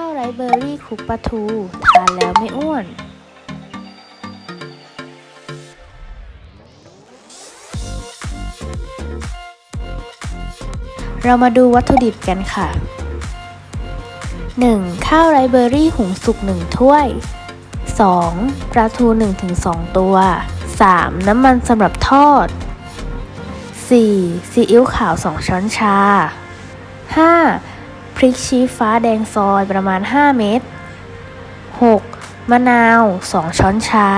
ข้าวไรเบอร์รี่คลุกปลาทู ทานแล้วไม่อ้วน เรามาดูวัตถุดิบกันค่ะ 1. ข้าวไรเบอร์รี่หุงสุก 1 ถ้วย 2. ปลาทู 1-2 ตัว 3. น้ำมันสำหรับทอด 4. ซีอิ๊วขาว 2 ช้อนชา 5. พริกชี้ฟ้าแดงซอยประมาณ 5 เม็ด 6. มะนาว 2 ช้อนชา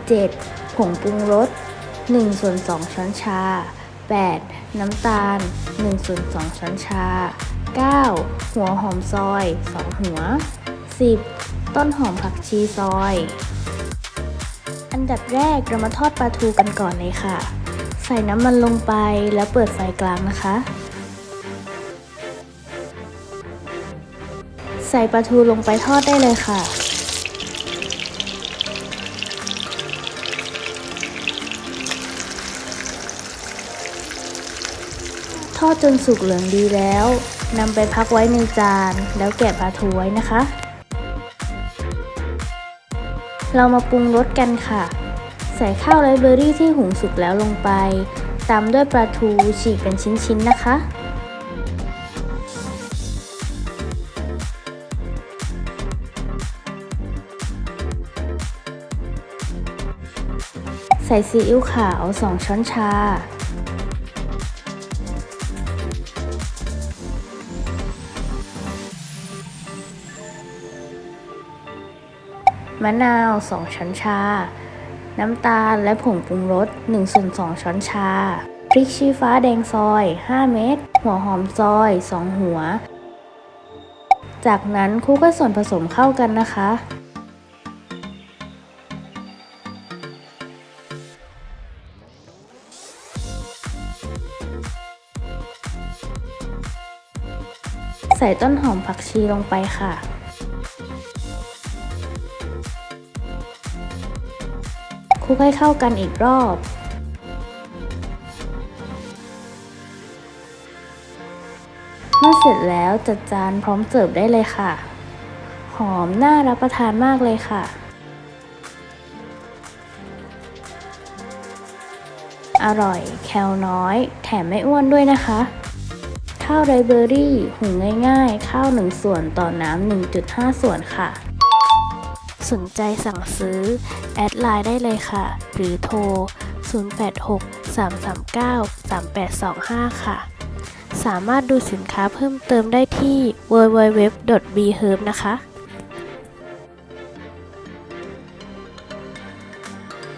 7. ผงปรุงรส1ส่วน2ช้อนชา 8. น้ำตาล1ส่วน2ช้อนชา 9. หัวหอมซอย 2 หัว 10. ต้นหอมผักชีซอย อันดับแรกเรามาทอดปลาทูกันก่อนเลยค่ะ ใส่น้ำมันลงไปแล้วเปิดไฟกลางนะคะ ส่ปลาทูลงไปทอดได้เลยค่ะ ทอดจนสุกเหลืองดีแล้วนำไปพักไว้ในจาน แล้วแกะปลาทูไว้นะคะ เรามาปรุงรสกันค่ะ ใส่ข้าวไรเบอร์รี่ที่หุงสุกแล้วลงไปตามด้วยปลาทูฉีกเป็นชิ้นๆนะคะ ส่ซีอิ๊วขาว 2 ช้อนชา มะนาว 2 ช้อนชา น้ำตาลและผงปรุงรส1ส่วน2ช้อนชา พริกชี้ฟ้าแดงซอย 5 เม็ด หัวหอมซอย 2 หัว จากนั้นคลุกให้ส่วนผสมเข้ากันนะคะ ใส่ต้นหอมผักชีลงไปค่ะ คลุกให้เข้ากันอีกรอบ เมื่อเสร็จแล้วจัดจานพร้อมเสิร์ฟได้เลยค่ะ หอมน่ารับประทานมากเลยค่ะอร่อย แคลน้อย แถมไม่อ้วนด้วยนะคะ ข้าวไรเบอร์รี่หุงง่ายๆ ข้าว1ส่วนต่อน้ำ1.5 ส่วนค่ะ สนใจสั่งซื้อ แอดไลน์ได้เลยค่ะ หรือโทร 086 339 3825 ค่ะ สามารถดูสินค้าเพิ่มเติมได้ที่ www.bherb นะคะ